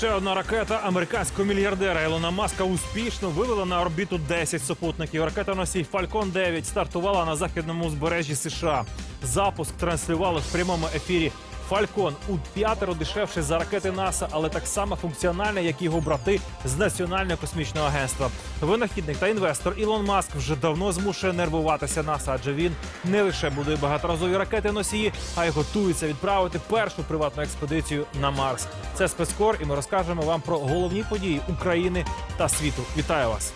ще одна ракета американського мільярдера Ілона Маска успішно вивела на орбіту 10 супутників. Ракета-носій Falcon 9 стартувала на західному узбережжі США. Запуск транслювали в прямому ефірі. Фалькон у п'ятеро дешевше за ракети НАСА, але так само функціональний, як його брати з Національного космічного агентства. Винахідник та інвестор Ілон Маск вже давно змушує нервуватися НАСА, адже він не лише будує багаторазові ракети носії, а й готується відправити першу приватну експедицію на Марс. Це спецкор, і ми розкажемо вам про головні події України та світу. Вітаю вас!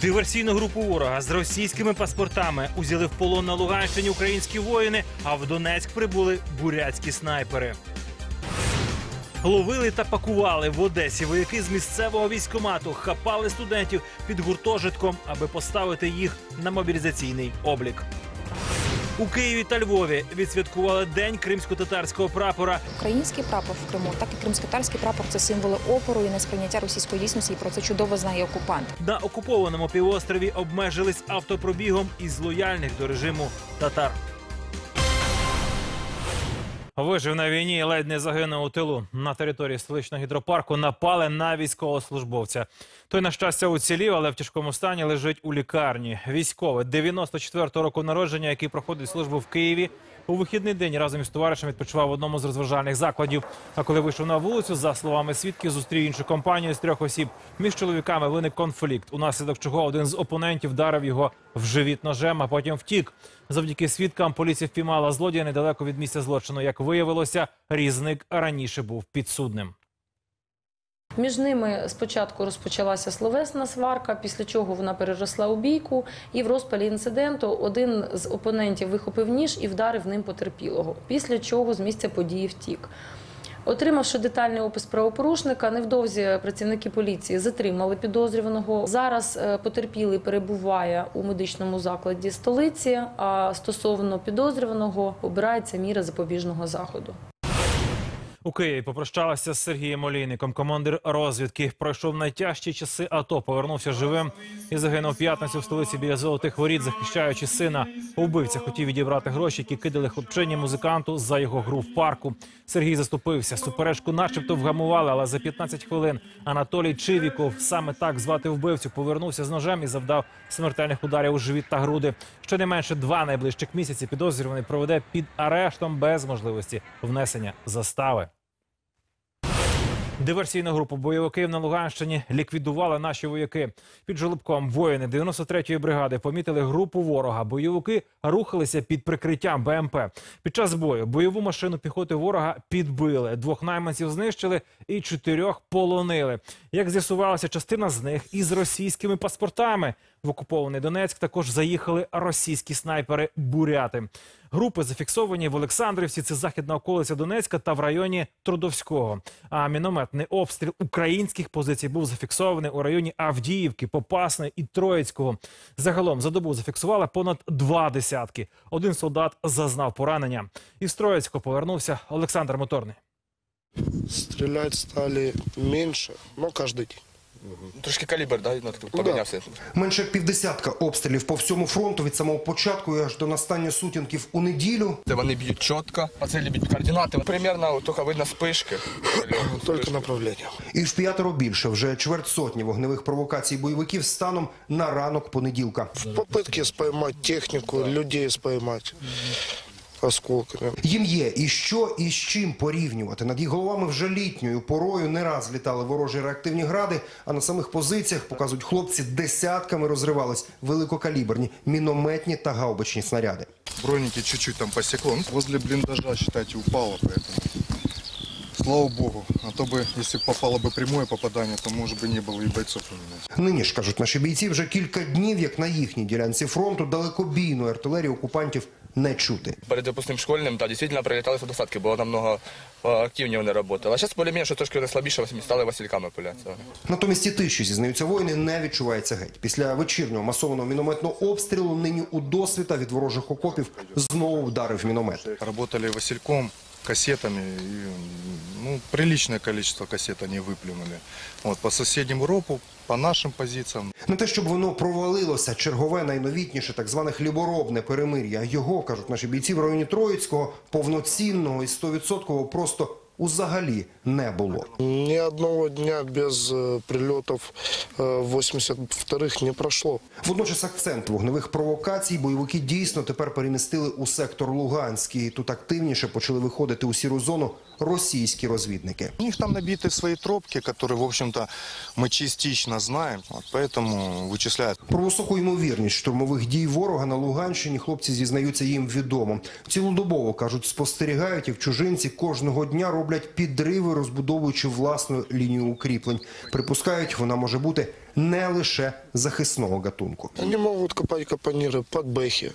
Диверсійну групу ворога з російськими паспортами узяли в полон на Луганщині українські воїни, а в Донецьк прибули бурятські снайпери. Ловили та пакували в Одесі вояки з місцевого військомату, хапали студентів під гуртожитком, аби поставити їх на мобілізаційний облік. У Києві та Львові відсвяткували день кримсько-татарського прапора. Український прапор в Криму, так і кримськотарський прапор це символи опору і несприйняття російської дійсності. І про це чудово знає окупант. На окупованому півострові обмежились автопробігом із лояльних до режиму татар. Вижив на війні і ледь не загинув у тилу. На території столичного гідропарку напали на військовослужбовця. Той, на щастя, уцілів, але в тяжкому стані лежить у лікарні. Військовий 94-го року народження, який проходить службу в Києві. У вихідний день разом із товаришем відпочивав в одному з розважальних закладів. А коли вийшов на вулицю, за словами свідків, зустрів іншу компанію з трьох осіб. Між чоловіками виник конфлікт, унаслідок чого один з опонентів вдарив його в живіт ножем, а потім втік. Завдяки свідкам поліція впіймала злодія недалеко від місця злочину. Як виявилося, різник раніше був підсудним. Між ними спочатку розпочалася словесна сварка, після чого вона переросла у бійку. І в розпалі інциденту один з опонентів вихопив ніж і вдарив ним потерпілого. Після чого з місця події втік. Отримавши детальний опис правопорушника, невдовзі працівники поліції затримали підозрюваного. Зараз е, потерпілий перебуває у медичному закладі столиці. А стосовно підозрюваного обирається міра запобіжного заходу. У Києві попрощалася з Сергієм Олійником. Командир розвідки пройшов найтяжчі часи АТО, повернувся живим і загинув п'ятницю в столиці біля золотих воріт, захищаючи сина. Убивця хотів відібрати гроші, які кидали хлопчині музиканту за його гру в парку. Сергій заступився. Суперечку, начебто, вгамували, але за 15 хвилин Анатолій Чивіков, саме так звати вбивцю, повернувся з ножем і завдав смертельних ударів у живіт та груди. Щонайменше два найближчих місяці підозрюваний проведе під арештом без можливості внесення застави. Диверсійну групу бойовиків на Луганщині ліквідували наші вояки. Під Жолобком воїни 93-ї бригади помітили групу ворога. Бойовики рухалися під прикриттям БМП. Під час бою бойову машину піхоти ворога підбили. Двох найманців знищили і чотирьох полонили. Як з'ясувалося, частина з них із російськими паспортами. В окупований Донецьк також заїхали російські снайпери буряти. Групи зафіксовані в Олександрівці, це західна околиця Донецька та в районі Трудовського. А мінометний обстріл українських позицій був зафіксований у районі Авдіївки, Попасної і Троїцького. Загалом за добу зафіксували понад два десятки. Один солдат зазнав поранення. Із Троїцького повернувся Олександр Моторний. Стріляти стали менше, але кожен день. Трошки калібр, да, ну, помінявся. Менше півдесятка обстрілів по всьому фронту від самого початку і аж до настання сутінків у неділю. Де вони б'ють чітко, а це б'ють координати. Примерно тільки видно спишки. Только направление. І в п'ятеро більше вже чверть сотні вогневих провокацій бойовиків станом на ранок понеділка. Попытки споймать технику, людей споймать осколками. Їм є і що, і з чим порівнювати. Над їх головами вже літньою порою не раз літали ворожі реактивні гради, а на самих позиціях, показують хлопці, десятками розривались великокаліберні мінометні та гаубичні снаряди. Броники чуть-чуть там посекло. Ну, Возле блиндажа, считайте, упало, поэтому... Слава богу. А то бы, если б попало бы прямое попадание, то, может бы, не было и бойцов у меня. Нині ж кажуть наші бійці, вже кілька днів, як на їхній ділянці фронту далекобійної артилерії окупантів не чути. Перед випускним школьним, да, дійсно прилітали достатки, було намного активні активніше вони працювали. А зараз більш-менш, що трошки вони слабіше, стали васильками пиляться. Натомість і тиші, зізнаються воїни, не відчувається геть. Після вечірнього масованого мінометного обстрілу нині у досвіта від ворожих окопів знову вдарив міномет. Работали Васильком, кассетами. И, ну, приличное количество кассет они выплюнули. Вот, по соседнему ропу, по нашим позиціям. Не те, щоб воно провалилося, чергове найновітніше так зване хліборобне перемир'я. Його, кажуть наші бійці в районі Троїцького, повноцінного і 100% просто узагалі не було. Ни одного дня без э, прилетов э, 82-х не прошло. Водночас акцент вогневих провокацій бойовики дійсно тепер перемістили у сектор Луганський. Тут активніше почали виходити у сіру зону російські розвідники. У них там набиты свои тропки, которые, в общем-то, мы частично знаем. Вот, поэтому вычисляют. Про високу ймовірність штурмових дій ворога на Луганщині хлопці зізнаються їм відомо. Цілодобово кажуть, спостерігають, як чужинці кожного дня роблять підриви, розбудовуючи власну лінію укріплень. Припускають, вона може бути не лише захисного гатунку. Они могут копать капониры под бэхи,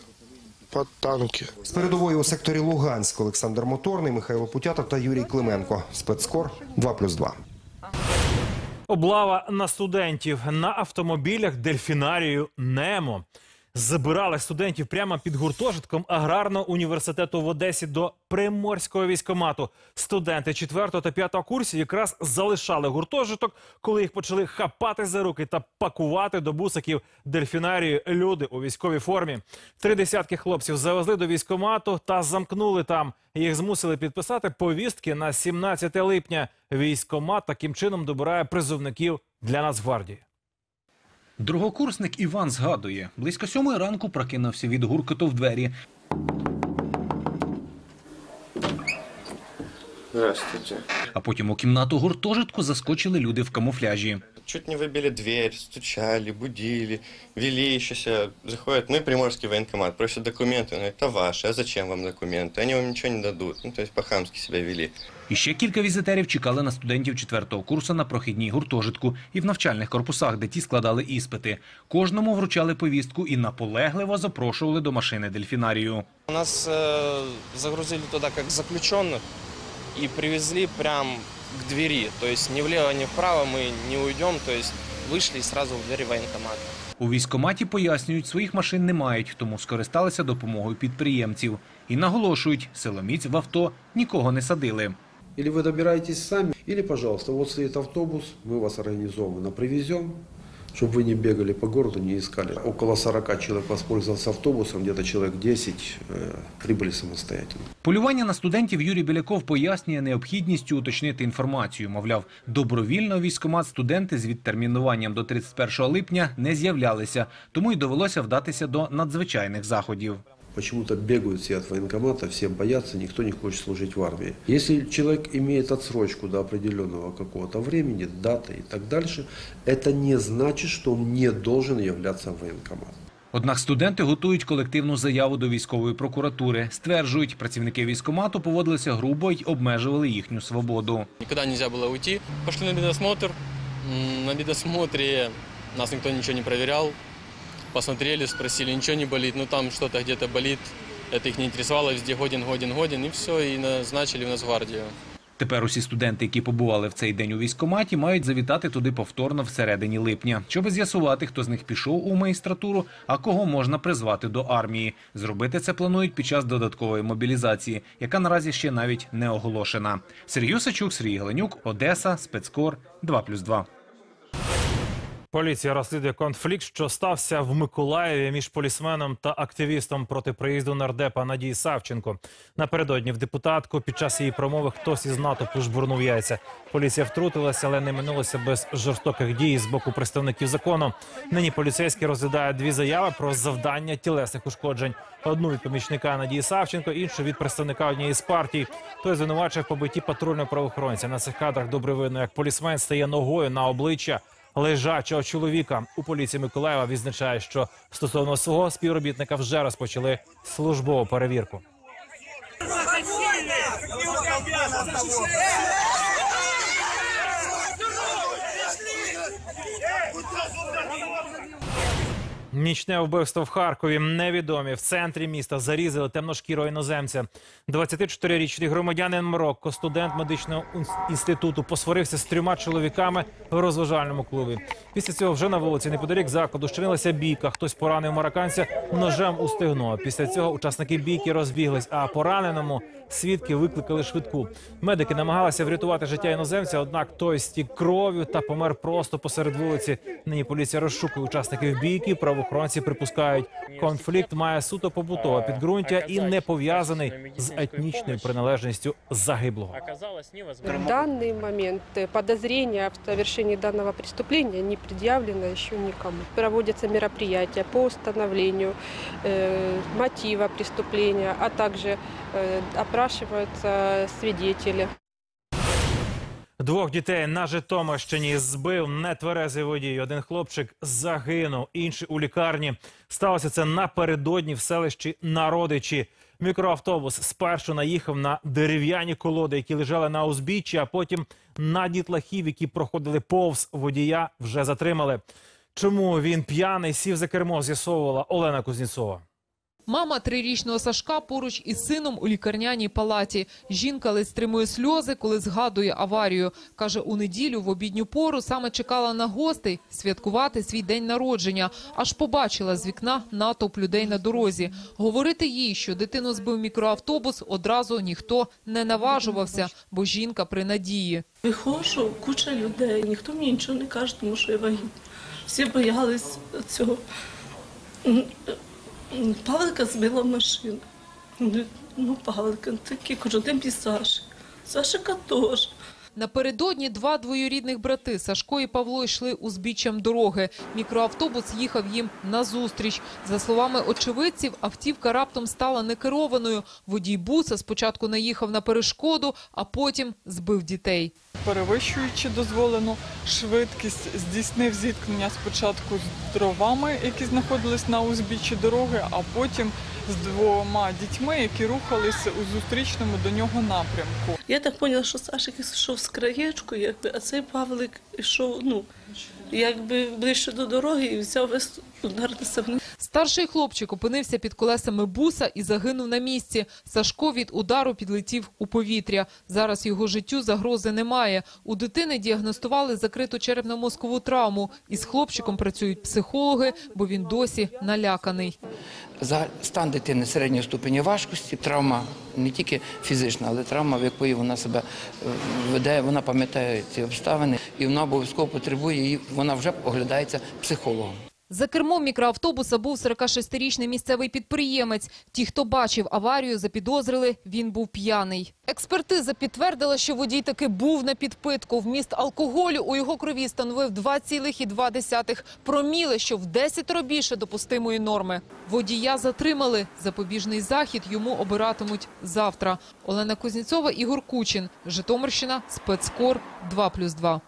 под танки. З передової у секторі Луганськ Олександр Моторний, Михайло Путятов та Юрій Клименко. Спецкор 2+,2. Облава на студентів на автомобілях дельфінарію Немо. Забирали студентів прямо під гуртожитком аграрного університету в Одесі до приморського військомату. Студенти 4 та 5 курсів якраз залишали гуртожиток, коли їх почали хапати за руки та пакувати до бусиків дельфінарію люди у військовій формі. Три десятки хлопців завезли до військомату та замкнули там. Їх змусили підписати повістки на 17 липня. Військомат таким чином добирає призовників для Нацгвардії. Другокурсник Іван згадує, близько сьомої ранку прокинувся від гуркоту в двері. Здравствуйте. А потім у кімнату гуртожитку заскочили люди в камуфляжі. Чуть не выбили дверь, стучали, будили, вели еще себя. Заходят, ну и приморский военкомат, просят документы. Ну, это ваши, а зачем вам документы? Они вам ничего не дадут. Ну, то есть по-хамски себя вели. І ще кілька візитерів чекали на студентів четвертого курсу на прохідній гуртожитку і в навчальних корпусах, де ті складали іспити. Кожному вручали повістку і наполегливо запрошували до машини дельфінарію. Нас э, загрузили туда как заключенных и привезли прям к двери. То есть ни влево, ни вправо мы не уйдем. То есть вышли и сразу в двери военкомата. У військкоматі пояснюють, своїх машин не мають, тому скористалися допомогою підприємців. І наголошують, силоміць в авто нікого не садили. Или вы добираетесь сами, или, пожалуйста, вот стоит автобус, мы вас организованно привезем, чтобы вы не бегали по городу, не искали. Около 40 человек воспользовался автобусом, где-то человек 10 э, прибыли самостоятельно. Полювання на студентів Юрій Біляков пояснює необхідністю уточнити інформацію. Мовляв, добровільно у військкомат студенти з відтермінуванням до 31 липня не з'являлися, тому й довелося вдатися до надзвичайних заходів. Почему-то бегают все от военкомата, все боятся, никто не хочет служить в армии. Если человек имеет отсрочку до определенного какого-то времени, даты и так дальше, это не значит, что он не должен являться в военкомат. Однак студенти готують колективну заяву до військової прокуратури. Стверджують, працівники військкомату поводилися грубо й обмежували їхню свободу. Никуда нельзя было уйти. Пошли на медосмотр. М, На медосмотре нас никто ничего не проверял. Посмотрели, спросили, ничего не болит. Ну там что-то где-то болит. Это их не интересовало. Везде годен, годен, годен. И все, и назначили в нас гвардию. Тепер усі студенти, які побували в цей день у військкоматі, мають завітати туди повторно всередині липня, щоб з'ясувати, хто з них пішов у магістратуру, а кого можна призвати до армії. Зробити це планують під час додаткової мобілізації, яка наразі ще навіть не оголошена. Сергій Сачук, Сергій Геленюк, Одеса, спецкор 2+,2. Поліція розслідує конфлікт, що стався в Миколаєві між полісменом та активістом проти приїзду нардепа Надії Савченко. Напередодні в депутатку під час її промови хтось із натовпу жбурнув яйця. Поліція втрутилася, але не минулося без жорстоких дій з боку представників закону. Нині поліцейські розглядають дві заяви про завдання тілесних ушкоджень. Одну від помічника Надії Савченко, іншу від представника однієї з партій. Той звинувачує в побитті патрульного правоохоронця. На цих кадрах добре видно, як полісмен стає ногою на обличчя лежачого чоловіка. У поліції Миколаєва відзначає, що стосовно свого співробітника вже розпочали службову перевірку. Нічне вбивство в Харкові. Невідомі в центрі міста зарізали темношкірого іноземця. 24-річний громадянин Марокко, студент медичного інституту, посварився з трьома чоловіками в розважальному клубі. Після цього вже на вулиці неподалік закладу щинилася бійка. Хтось поранив марокканця ножем у стегно. Після цього учасники бійки розбіглись, а пораненому свідки викликали швидку. Медики намагалися врятувати життя іноземця, однак той стік кров'ю та помер просто посеред вулиці. Нині поліція розшукує учасників бійки. Правоохоронці припускають, конфлікт має суто побутове підґрунтя і не пов'язаний з етнічною приналежністю загиблого. В данный момент э, подозрения в совершении данного преступления не предъявлено еще никому. Проводятся мероприятия по установлению э, мотива преступления, а также э, опрашиваются свидетели. Двох дітей на Житомирщині збив нетверезий водій. Один хлопчик загинув, інший у лікарні. Сталося це напередодні в селищі Народичі. Мікроавтобус спершу наїхав на дерев'яні колоди, які лежали на узбіччі, а потім на дітлахів, які проходили повз водія, вже затримали. Чому він п'яний сів за кермо? З'ясовувала Олена Кузнєцова. Мама трирічного Сашка поруч із сином у лікарняній палаті. Жінка ледь стримує сльози, коли згадує аварію. Каже, у неділю в обідню пору саме чекала на гостей святкувати свій день народження. Аж побачила з вікна натовп людей на дорозі. Говорити їй, що дитину збив мікроавтобус, одразу ніхто не наважувався, бо жінка при надії. Виходжу, куча людей, ніхто мені нічого не каже, тому що я вагітна. Всі боялись цього. Павлика збила машина. Ну, Павлика, такий кажу, де мій Сашик? Сашика теж. Напередодні два двоюрідних брати Сашко і Павло йшли узбіччям дороги. Мікроавтобус їхав їм назустріч. За словами очевидців, автівка раптом стала некерованою. Водій буса спочатку наїхав на перешкоду, а потім збив дітей. перевищуючи дозволену швидкість, здійснив зіткнення спочатку з дровами, які знаходились на узбіччі дороги, а потім з двома дітьми, які рухалися у зустрічному до нього напрямку. Я так поняла, що Сашик йшов з краєчку, якби, а цей Павлик йшов, ну, якби ближче до дороги і взяв весь ударитися вниз. Старший хлопчик опинився під колесами буса і загинув на місці. Сашко від удару підлетів у повітря. Зараз його життю загрози немає. У дитини діагностували закриту черепно-мозкову травму. Із хлопчиком працюють психологи, бо він досі наляканий. За стан дитини середньої ступені важкості, травма не тільки фізична, але травма, в якої вона себе е, веде, вона пам'ятає ці обставини, і вона обов'язково потребує її, вона вже оглядається психологом. За кермом мікроавтобуса був 46-річний місцевий підприємець. Ті, хто бачив аварію, запідозрили, він був п'яний. Експертиза підтвердила, що водій таки був на підпитку. Вміст алкоголю у його крові становив 2,2 проміли, що в 10 більше допустимої норми. Водія затримали. Запобіжний захід йому обиратимуть завтра. Олена Кузнєцова, Ігор Кучин. Житомирщина. Спецкор 2+,2.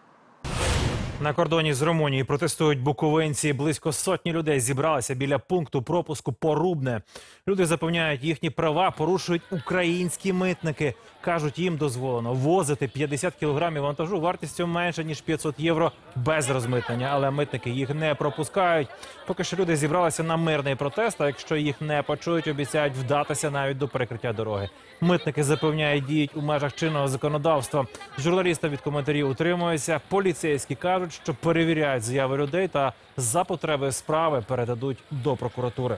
На кордоні з Румунією протестують буковинці. Близько сотні людей зібралися біля пункту пропуску Порубне. Люди запевняють, їхні права порушують українські митники. Кажуть, їм дозволено возити 50 кілограмів вантажу вартістю менше ніж 500 євро без розмитнення. Але митники їх не пропускають. Поки що люди зібралися на мирний протест. А якщо їх не почують, обіцяють вдатися навіть до перекриття дороги. Митники запевняють, діють у межах чинного законодавства. Журналісти від коментарів утримуються. Поліцейські кажуть, що перевіряють заяви людей та за потреби справи передадуть до прокуратури.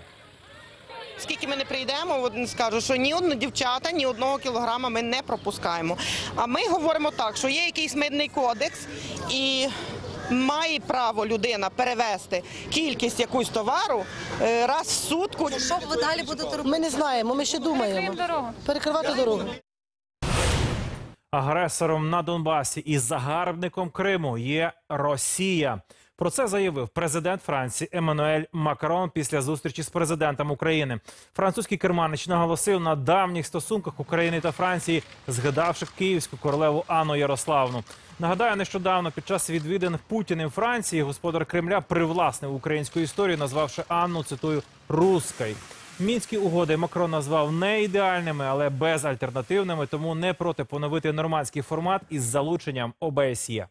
Скільки ми не прийдемо, один скажу, що ні одного дівчата, ні одного кілограма ми не пропускаємо. А ми говоримо так, що є якийсь митний кодекс і. Має право людина перевести кількість якусь товару е, раз в сутку. Що ви далі будете робити? Ми не знаємо. Ми ще думаємо. Перекривати дорогу. Агресором на Донбасі і загарбником Криму є Росія. Про це заявив президент Франції Еммануель Макрон після зустрічі з президентом України. Французький керманич наголосив на давніх стосунках України та Франції, згадавши київську королеву Анну Ярославну. Нагадаю, нещодавно під час відвідин Путіним Франції господар Кремля привласнив українську історію, назвавши Анну цитую «рускай». Мінські угоди Макрон назвав не ідеальними, але безальтернативними, тому не проти поновити нормандський формат із залученням ОБСЄ.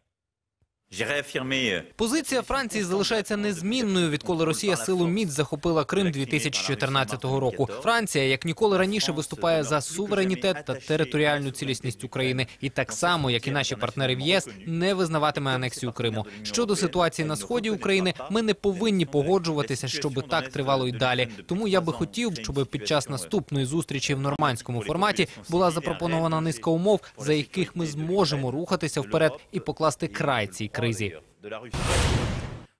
Позиція Франції залишається незмінною, відколи Росія силу міць захопила Крим 2014 року. Франція, як ніколи раніше, виступає за суверенітет та територіальну цілісність України, і так само, як і наші партнери в ЄС, не визнаватиме анексію Криму. Щодо ситуації на сході України, ми не повинні погоджуватися, щоб так тривало й далі. Тому я би хотів, щоб під час наступної зустрічі в нормандському форматі була запропонована низка умов, за яких ми зможемо рухатися вперед і покласти край цій кризі.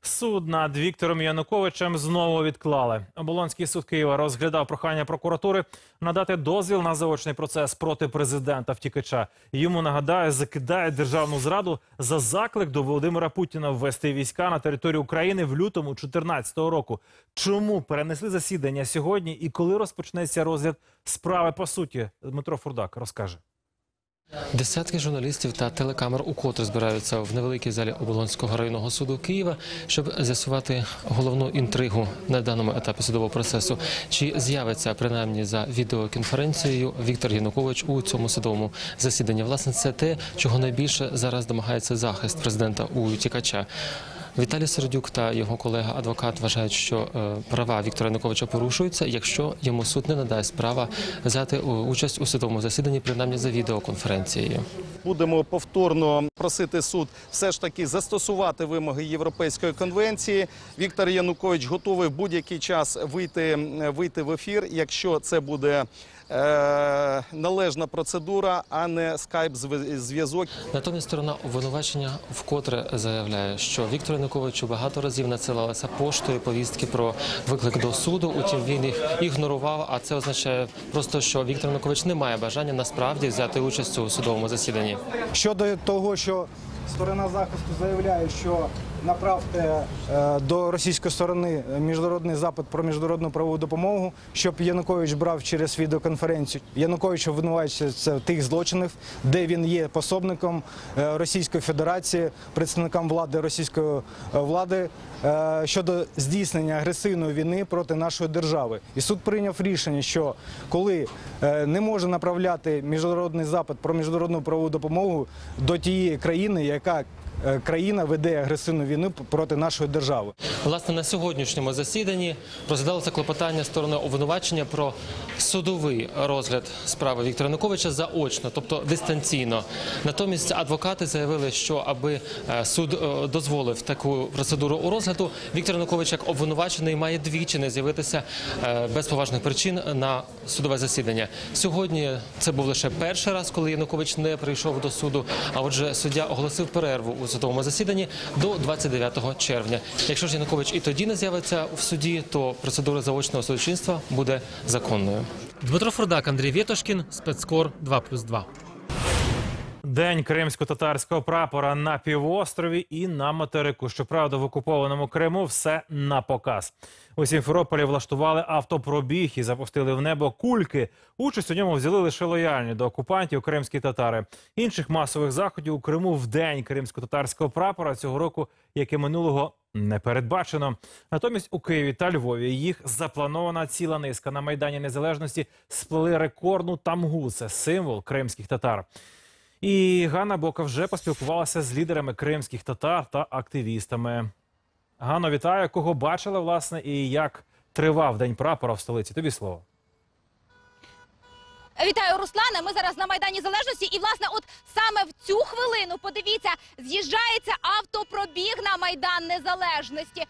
Суд над Віктором Януковичем знову відклали. Оболонський суд Києва розглядав прохання прокуратури надати дозвіл на заочний процес проти президента втікача. Йому нагадаю, закидають державну зраду за заклик до Володимира Путіна ввести війська на територію України в лютому 2014 року. Чому перенесли засідання сьогодні і коли розпочнеться розгляд справи по суті? Дмитро Фурдак розкаже. Десятки журналістів та телекамер укотре збираються в невеликій залі Оболонського районного суду Києва, щоб з'ясувати головну інтригу на даному етапі судового процесу. Чи з'явиться принаймні за відеоконференцією Віктор Янукович у цьому судовому засіданні? Власне, це те, чого найбільше зараз домагається захист президента у утікача. Віталій Сердюк та його колега-адвокат вважають, що е, права Віктора Януковича порушуються, якщо йому суд не надасть права взяти е, участь у судовому засіданні, принаймні за відеоконференцією. Будемо повторно просити суд все ж таки застосувати вимоги Європейської конвенції. Віктор Янукович готовий в будь-який час вийти, вийти в ефір, якщо це буде е, належна процедура, а не скайп-зв'язок. Натомість сторона обвинувачення вкотре заявляє, що Віктор Януковичу багато разів надсилалися поштою повістки про виклик до суду. Утім, він їх ігнорував. А це означає просто, що Віктор Янукович не має бажання насправді взяти участь у судовому засіданні. Щодо того, що сторона захисту заявляє, що направте е, до російської сторони міжнародний запит про міжнародну правову допомогу, щоб Янукович брав через відеоконференцію. Янукович обвинувачується в тих злочинах, де він є пособником е, Російської Федерації, представникам влади російської е, влади щодо здійснення агресивної війни проти нашої держави. І суд прийняв рішення, що коли не може направляти міжнародний запит про міжнародну правову допомогу до тієї країни, яка країна веде агресивну війну проти нашої держави. Власне, на сьогоднішньому засіданні розглядалося клопотання сторони обвинувачення про судовий розгляд справи Віктора Януковича заочно, тобто дистанційно. Натомість адвокати заявили, що аби е, суд е, дозволив таку процедуру у розгляду, Віктор Янукович як обвинувачений має двічі не з'явитися е, без поважних причин на судове засідання. Сьогодні це був лише перший раз, коли Янукович не прийшов до суду. А отже, суддя оголосив перерву у судовому засіданні до 29 червня. Якщо ж Янукович і тоді не з'явиться в суді, то процедура заочного судочинства буде законною. Дмитро Фурдак, Андрій Вєтошкін, спецкор 2+,2. День кримсько-татарського прапора на півострові і на материку. Щоправда, в окупованому Криму все на показ. У Сімферополі влаштували автопробіг і запустили в небо кульки. Участь у ньому взяли лише лояльні до окупантів кримські татари. Інших масових заходів у Криму в день кримсько-татарського прапора цього року, як і минулого, не передбачено. Натомість у Києві та Львові їх запланована ціла низка на майдані незалежності сплели рекордну тамгу. Це символ кримських татар. І Ганна Бока вже поспілкувалася з лідерами кримських татар та активістами. Ганно, вітаю, кого бачила, власне, і як тривав день прапора в столиці. Тобі слово. Вітаю, Руслане. Ми зараз на майдані Залежності, і власне, от саме в цю хвилину, подивіться, з'їжджається автопробіг на майдан Незалежності.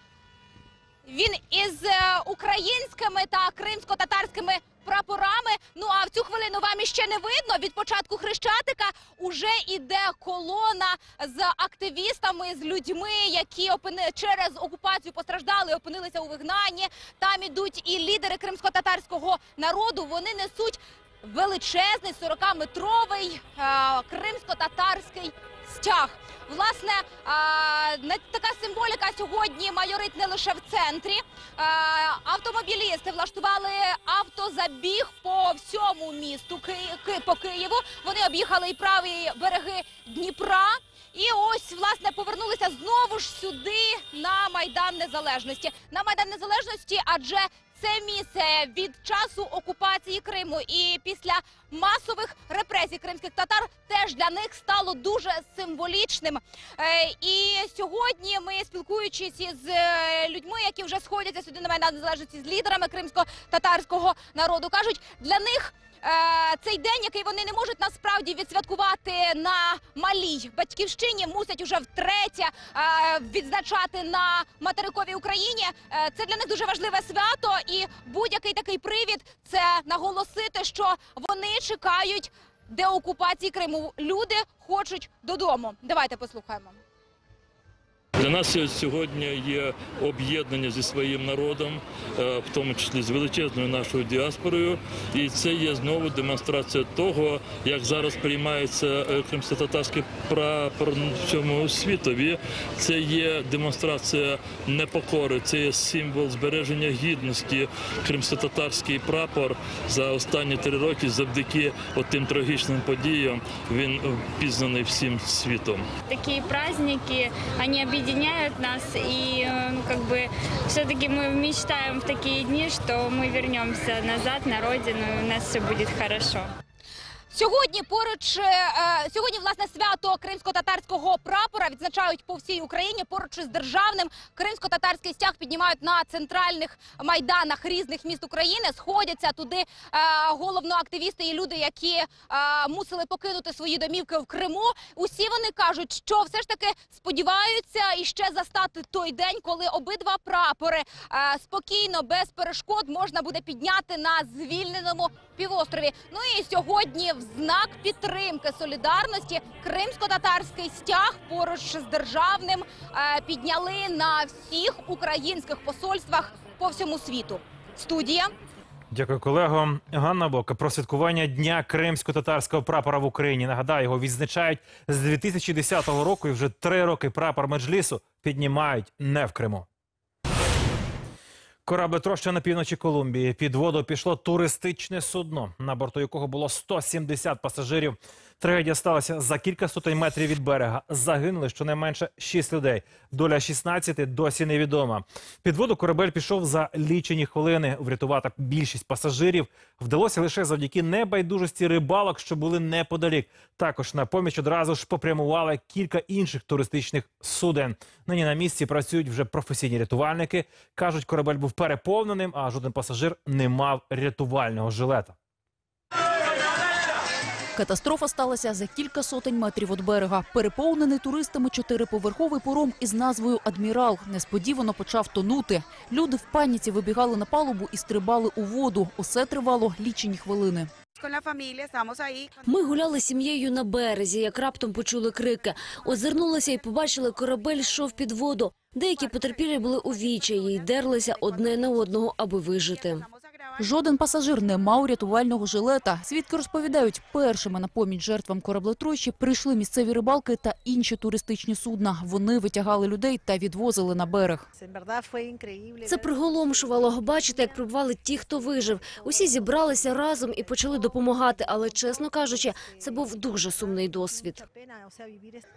Він із е, українськими та кримсько-татарськими прапорами. Ну а в цю хвилину вам іще не видно. Від початку хрещатика уже іде колона з активістами, з людьми, які опини через окупацію постраждали, опинилися у вигнанні. Там ідуть і лідери кримсько-татарського народу. Вони несуть величезний 40-метровий е, кримсько-татарський стяг. Власне, така символіка сьогодні майорить не лише в центрі. Автомобілісти влаштували автозабіг по всьому місту по Києву. Вони об'їхали і праві береги Дніпра. І ось власне повернулися знову ж сюди на майдан незалежності. На майдан незалежності, адже це місце від часу окупації Криму і після масових репресій кримських татар теж для них стало дуже символічним. Е, І сьогодні ми спілкуючись із е, людьми, які вже сходяться сюди на Майдан Незалежності з лідерами кримсько-татарського народу, кажуть, для них. Е, Цей день, який вони не можуть насправді відсвяткувати на малій батьківщині, мусять уже втретє е, відзначати на материковій Україні. Е, Це для них дуже важливе свято, і будь-який такий привід це наголосити, що вони чекають деокупації Криму. Люди хочуть додому. Давайте послухаємо. Для нас сьогодні є об'єднання зі своїм народом, е, в тому числі з величезною нашою діаспорою. І це є знову демонстрація того, як зараз приймається е, кримсько-татарський прапор в цьому світові. Це є демонстрація непокори, це є символ збереження гідності. Кримсько-татарський прапор за останні три роки, завдяки тим трагічним подіям, він е, пізнаний всім світом. Такие праздники, они объединяют нас, и э, ну, как бы все-таки мы мечтаем в такие дни, что мы вернемся назад на родину, и у нас все будет хорошо. Сьогодні поруч е, е, сьогодні власне свято кримсько-татарського прапора відзначають по всій Україні. Поруч із державним кримсько-татарський стяг піднімають на центральних майданах різних міст України. Сходяться туди е, головно активісти і люди, які мусили покинути свої домівки в Криму. Усі вони кажуть, що все ж таки сподіваються іще застати той день, коли обидва прапори спокійно без перешкод можна буде підняти на звільненому півострові. Ну і сьогодні, в знак підтримки солідарності, кримсько-татарський стяг поруч з державним е, підняли на всіх українських посольствах по всьому світу. Студія. Дякую, колего. Ганна Бока про святкування дня кримсько-татарського прапора в Україні. Нагадаю, його відзначають з 2010 року, і вже три роки прапор Меджлісу піднімають не в Криму. Корабль троща на півночі Колумбії. Під воду пішло туристичне судно, на борту якого було 170 пасажирів. Трагедія сталася за кілька сотень метрів від берега. Загинули щонайменше 6 людей. Доля 16 досі невідома. Під воду корабель пішов за лічені хвилини. Врятувати більшість пасажирів вдалося лише завдяки небайдужості рибалок, що були неподалік. Також на поміч одразу ж попрямували кілька інших туристичних суден. Нині на місці працюють вже професійні рятувальники. кажуть, корабель був переповненим, а жоден пасажир не мав рятувального жилета. Катастрофа сталася за кілька сотень метрів від берега. Переповнений туристами чотириповерховий пором із назвою Адмірал несподівано почав тонути. Люди в паніці вибігали на палубу і стрибали у воду. Усе тривало лічені хвилини. Ми гуляли сім'єю на березі, як раптом почули крики. Озирнулися і побачили, корабель йшов під воду. Деякі потерпілі були у відчаї й дерлися одне на одного, аби вижити. Жоден пасажир не мав рятувального жилета. Свідки розповідають, першими на поміч жертвам кораблетрощі прийшли місцеві рибалки та інші туристичні судна. Вони витягали людей та відвозили на берег. Це приголомшувало бачити, як прибували ті, хто вижив. Усі зібралися разом і почали допомагати. Але, чесно кажучи, це був дуже сумний досвід.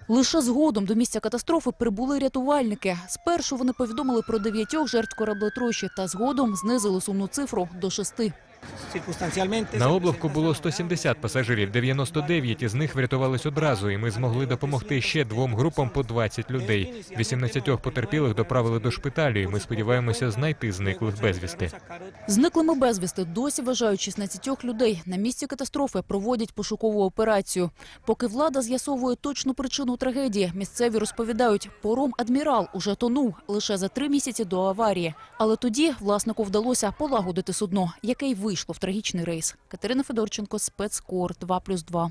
Лише згодом до місця катастрофи прибули рятувальники. Спершу вони повідомили про дев'ятьох жертв кораблетрощі та згодом знизили сумну цифру до шести. На облавку було 170 пасажирів, 99 із них врятувались одразу, і ми змогли допомогти ще двом групам по 20 людей. 18 потерпілих доправили до шпиталю, і ми сподіваємося знайти зниклих безвісти. Зниклими безвісти досі вважають 16 людей. На місці катастрофи проводять пошукову операцію. Поки влада з'ясовує точну причину трагедії, місцеві розповідають, пором «Адмірал» уже тонув лише за три місяці до аварії. Але тоді власнику вдалося полагодити судно, яке й вийшло в трагічний рейс. Катерина Федорченко, спецкор 2+,2.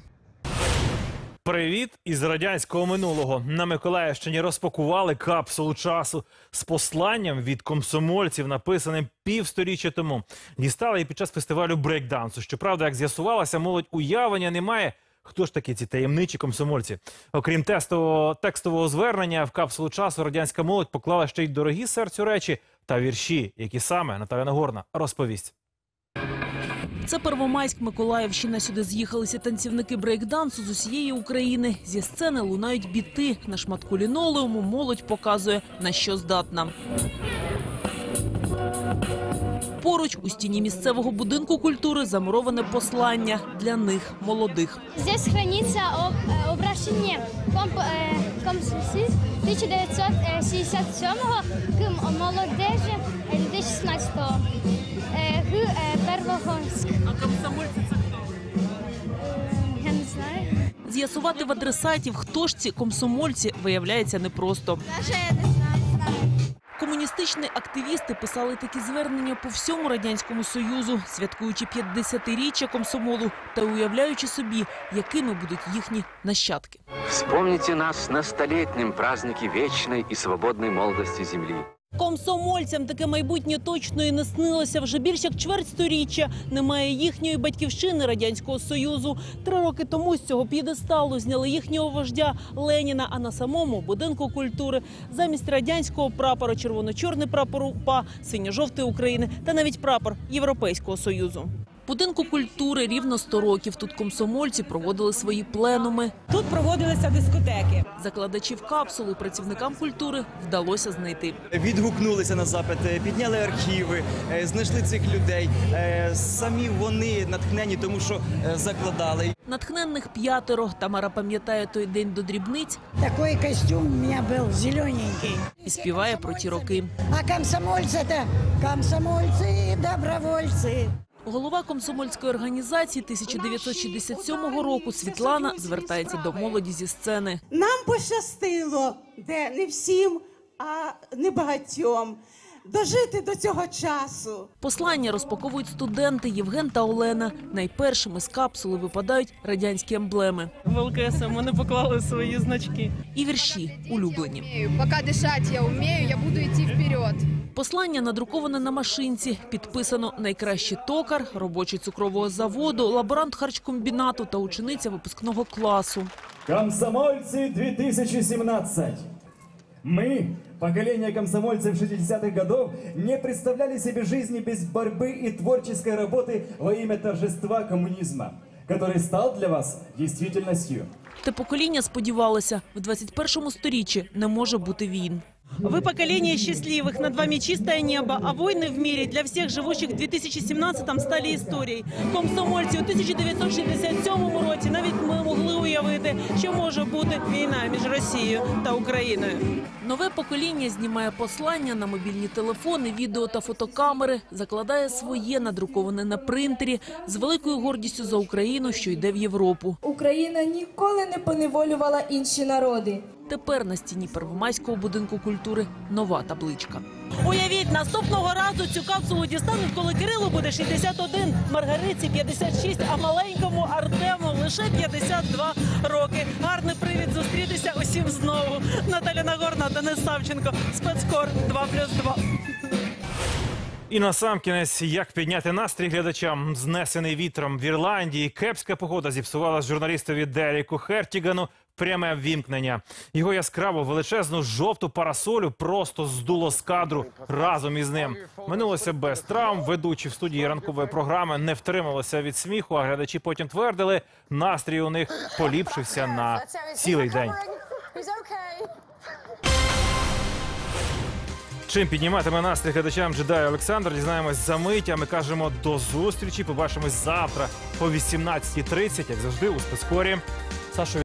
Привіт із радянського минулого. На Миколаївщині розпакували капсулу часу з посланням від комсомольців, написаним півсторіччя тому. Дістали її під час фестивалю брейкдансу. Щоправда, як з'ясувалося, молодь уявлення немає. Хто ж такі ці таємничі комсомольці? Окрім тестового текстового звернення, в капсулу часу радянська молодь поклала ще й дорогі серцю речі та вірші, які саме Наталя Нагорна розповість. Це Первомайськ, Миколаївщина. Сюди з'їхалися танцівники брейкдансу з усієї України. Зі сцени лунають біти. На шматку лінолеуму молодь показує, на що здатна. Поруч у стіні місцевого будинку культури замуроване послання для них, молодих. Здесь хранится об, э, обращение комп, э, 1967 к молодежі 2016 е, г е, А комсомольці це хто? Я не знаю. З'ясувати в адресатів, хто ж ці комсомольці, виявляється непросто. Даже я не знаю. Комуністичні активісти писали такі звернення по всьому радянському союзу, святкуючи 50-річчя комсомолу та уявляючи собі, якими будуть їхні нащадки. Вспомните нас на столетнем празднике вечной и свободной молодости Земли. Комсомольцям таке майбутнє точно і не снилося вже більш як чверть сторіччя. Немає їхньої батьківщини радянського союзу. Три роки тому з цього п'єдесталу зняли їхнього вождя Леніна. А на самому будинку культури замість радянського прапора червоно-чорний прапор УПА, синьо-жовтий України та навіть прапор Європейського союзу. Будинку культури рівно 100 років. Тут комсомольці проводили свої пленуми. Тут проводилися дискотеки. Закладачів капсули працівникам культури вдалося знайти. відгукнулися на запит, е, підняли архіви, е, знайшли цих людей. Е, Самі вони натхнені, тому що е, закладали. Натхненних п'ятеро. Тамара пам'ятає той день до дрібниць Такой костюм у меня был зелененький. і співає про ті роки. А комсомольцы это комсомольцы и добровольцы. Голова комсомольської організації 1967 року Світлана звертається до молоді зі сцени. Нам пощастило, де не всім, а небагатьом, дожити до цього часу. Послання розпаковують студенти Євген та Олена. Найпершими з капсули випадають радянські емблеми. В ЛКС вони поклали свої значки. І вірші улюблені. Пока дышать я умею, я буду идти вперед. Послання надруковане на машинці. Підписано найкращий токар, робочий цукрового заводу, лаборант харчкомбінату та учениця випускного класу. Комсомольцы 2017. Мы, поколение комсомольцев 60-х годов, не представляли себе жизни без борьбы и творческой работы во имя торжества коммунизма, который стал для вас действительностью. Те покоління сподівалося, в 21 сторіччі не може бути війн. Вы поколение счастливых, над вами чистое небо, а войны в мире для всех живущих в 2017-м стали історією. Комсомольці у 1967 році навіть ми могли уявити, що може бути війна між Росією та Україною. Нове покоління знімає послання на мобільні телефони, відео та фотокамери, закладає своє надруковане на принтері з великою гордістю за Україну, що йде в Європу. Україна ніколи не поневолювала інші народи. Тепер на стіні Первомайського будинку культури нова табличка. Уявіть, наступного разу цю капсулу дістануть, коли Кирилу буде 61, Маргариці 56, а маленькому Артему лише 52 роки. Гарний привід зустрітися усім знову. Наталя Нагорна, Денис Савченко, спецкор 2+,2. І на сам кінець, як підняти настрій глядачам, знесений вітром в Ірландії, кепська погода зіпсувала журналістові Деріку Хертігану пряме ввімкнення. Його яскраву величезну жовту парасолю просто здуло з кадру разом із ним. Минулося без травм. Ведучі в студії ранкової програми не втрималися від сміху, а глядачі потім твердили, настрій у них поліпшився на цілий день. Чим підніматиме настрій глядачам джедаю Олександр, дізнаємось за мить, а ми кажемо до зустрічі. Побачимось завтра о 18.30, як завжди, у спецкорі. Сашо,